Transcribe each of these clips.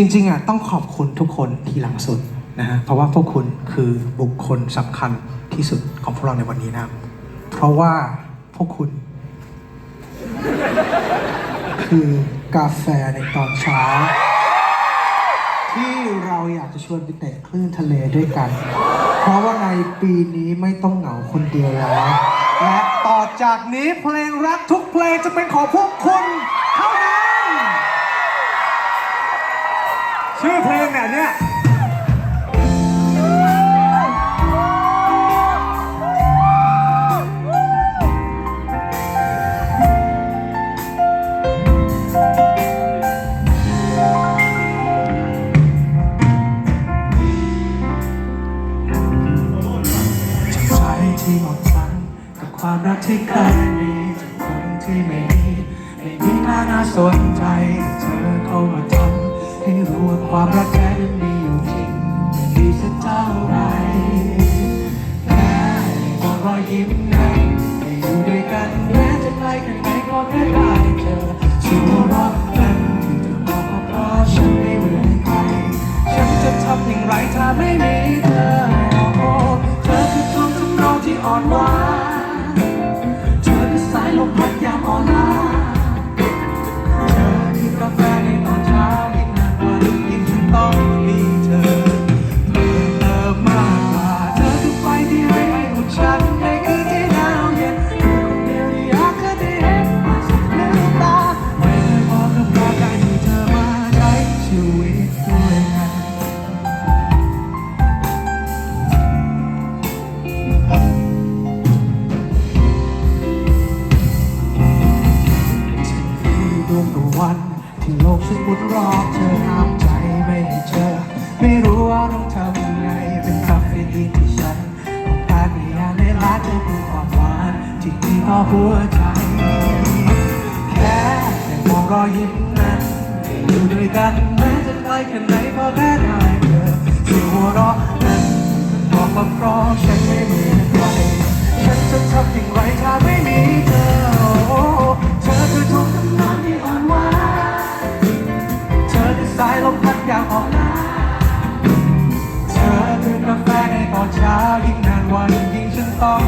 จริงๆอะต้องขอบคุณทุกคนที่หลังสุดนะฮะเพราะว่าพวกคุณคือบุคคลสำคัญที่สุดของพวกเราในวันนี้นะเพราะว่าพวกคุณ คือกาแฟในตอนเช้า ที่เราอยากจะชวนไปเตะคลื่นทะเลด้วยกัน เพราะว่าในปีนี้ไม่ต้องเหงาคนเดียวแล้วและต่อจากนี้เพลงรักทุกเพลงจะเป็นของพวกคุณ ชื่อเพลงเนี่ยเนี่ย ความรักแท้นั้นมีอยู่จริงไม่ดีสักเท่าไรแค่มองรอยยิ้มนั้นให้อยู่ด้วยกันแม้จะไกลแค่ไหนก็แค่ได้เจอสิ่งหัวเราะนั้นที่เธอบอกว่าเพราะฉันไม่เหมือนใครฉันจะทำอย่างไรถ้าไม่มีเธอ ดวงตะวัน ที่โลกฉันหมุนรอบเธอห้ามใจไม่ให้เจอ ไม่รู้ว่าต้องทำยังไงเป็นคาเฟอีนที่ฉันต้องการในยามในร้านเธอคือความหวานที่มีต่อหัวใจแค่ได้มองรอยยิ้มนั้นอยู่ด้วยกันแม้จะไกลแค่ไหนก็แค่ได้เจอเสียงหัวเราะนั้นบอกว่าเพราะฉันไม่เหมือนใครฉันจะทำอย่างไรถ้าไม่ ยิ่งฉั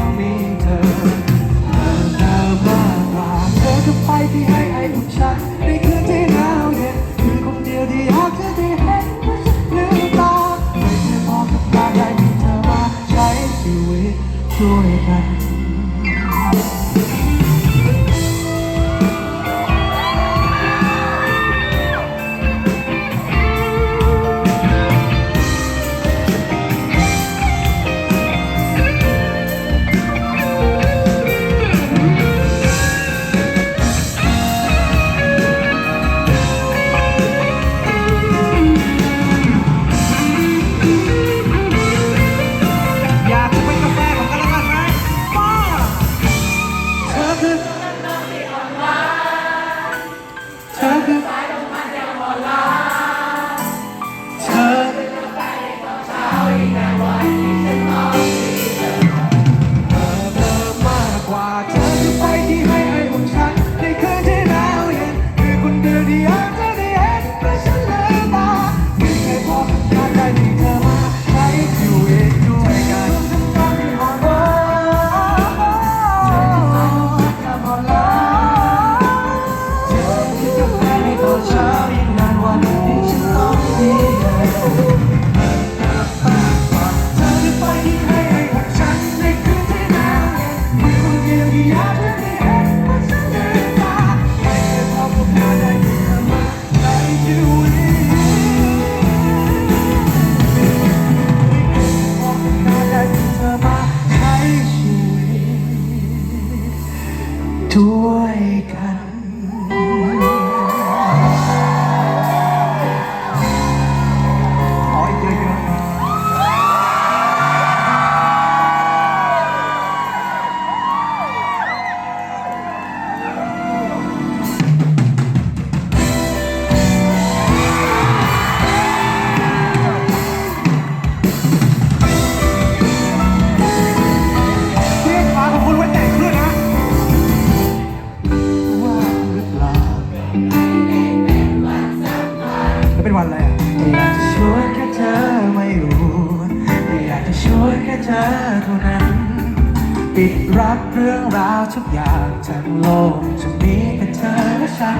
เรื่องราวทุกอย่างทั้งโลกจะมีแต่เธอและฉัน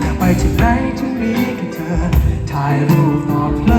อยากไปที่ไหนที่มีแค่เธอถ่ายรูปตอบ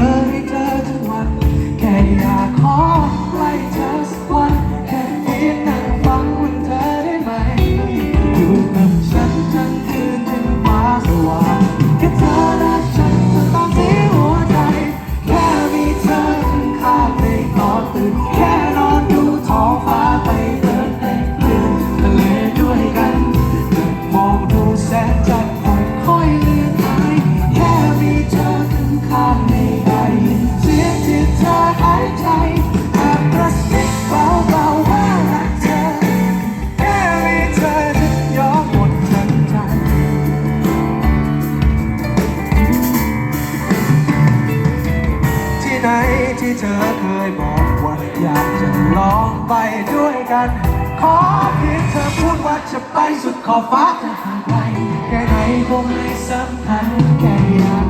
ที่เธอเคยบอกว่าอยากจะลองไปด้วยกัน ขอเพียงเธอพูดว่าจะไปสุดขอบฟ้าจะหาไปแค่ไหนคงไม่สำคัญแค่อยาก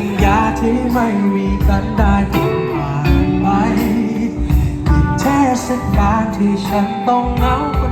ญญาที่ไม่มีกันได้ผ่านไปอีกเทศกาลที่ฉันต้องเหงา